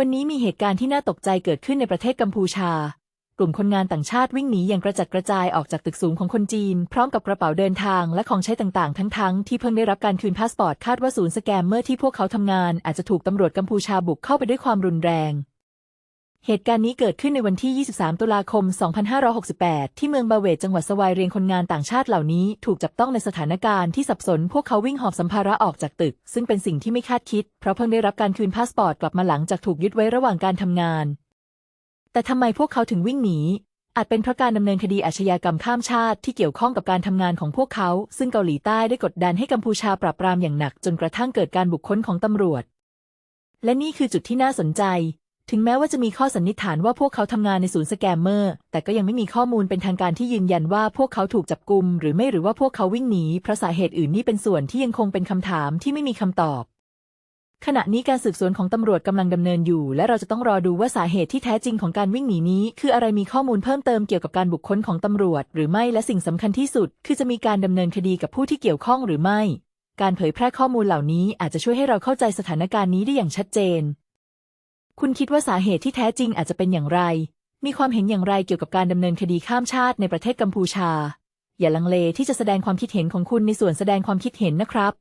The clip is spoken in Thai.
วันนี้มีเหตุการณ์ที่น่าตกใจเกิดขึ้นในประเทศกัมพูชา กลุ่มคนงานต่างชาติวิ่งหนีอย่างกระจัดกระจายออกจากตึกสูงของคนจีน พร้อมกับกระเป๋าเดินทางและของใช้ต่างๆ ทั้งๆที่เพิ่งได้รับการคืนพาสปอร์ตคาดว่าศูนย์สแกมเมอร์ที่พวกเขาทำงานอาจจะถูกตำรวจกัมพูชาบุกเข้าไปด้วยความรุนแรง เหตุการณ์นี้เกิดขึ้นในวันที่ 23 ตุลาคม 2568 ที่เมืองบาเวตจังหวัดสวายเรียงคนงานต่างชาติเหล่านี้ ถูกจับต้องในสถานการณ์ที่สับสน พวกเขาวิ่งหอบสัมภาระออกจากตึก ซึ่งเป็นสิ่งที่ไม่คาดคิด เพราะเพิ่งได้รับการคืนพาสปอร์ตกลับมาหลังจากถูกยึดไว้ระหว่างการทำงาน แต่ทำไมพวกเขาถึงวิ่งหนี อาจเป็นเพราะการดำเนินคดีอาชญากรรมข้ามชาติที่เกี่ยวข้องกับการทำงานของพวกเขา ซึ่งเกาหลีใต้ได้กดดันให้กัมพูชาปราบปรามอย่างหนัก จนกระทั่งเกิดการบุกค้นของตำรวจ และนี่คือจุดที่น่าสนใจ ถึงแม้ว่าจะมีข้อสันนิษฐานว่าพวกเขาทำงานในศูนย์สแกมเมอร์ แต่ก็ยังไม่มีข้อมูลเป็นทางการที่ยืนยันว่าพวกเขาถูกจับกลุม หรือไม่หรือว่าพวกเขาวิ่งหนีเพราะสาเหตุอื่นนี่เป็นส่วนที่ยังคงเป็นคำถามที่ไม่มีคำตอบ ขณะนี้การสืบสวนของตำรวจกำลังดำเนินอยู่ และเราจะต้องรอดูว่าสาเหตุที่แท้จริงของการวิ่งหนีนี้ คืออะไรมีข้อมูลเพิ่มเติมเกี่ยวกับการบุคคลของตำรวจ หรือไม่และสิ่งสำคัญที่สุด คือจะมีการดำเนินคดีกับผู้ที่เกี่ยวข้องหรือไม่ การเผยแพร่ข้อมูลเหล่านี้อาจจะช่วยให้เราเข้าใจสถานการณ์นี้ได้อย่างชัดเจน คุณคิดว่าสาเหตุที่แท้จริงอาจจะเป็นอย่างไร มีความเห็นอย่างไรเกี่ยวกับการดำเนินคดีข้ามชาติในประเทศกัมพูชา อย่าลังเลที่จะแสดงความคิดเห็นของคุณในส่วนแสดงความคิดเห็นนะครับ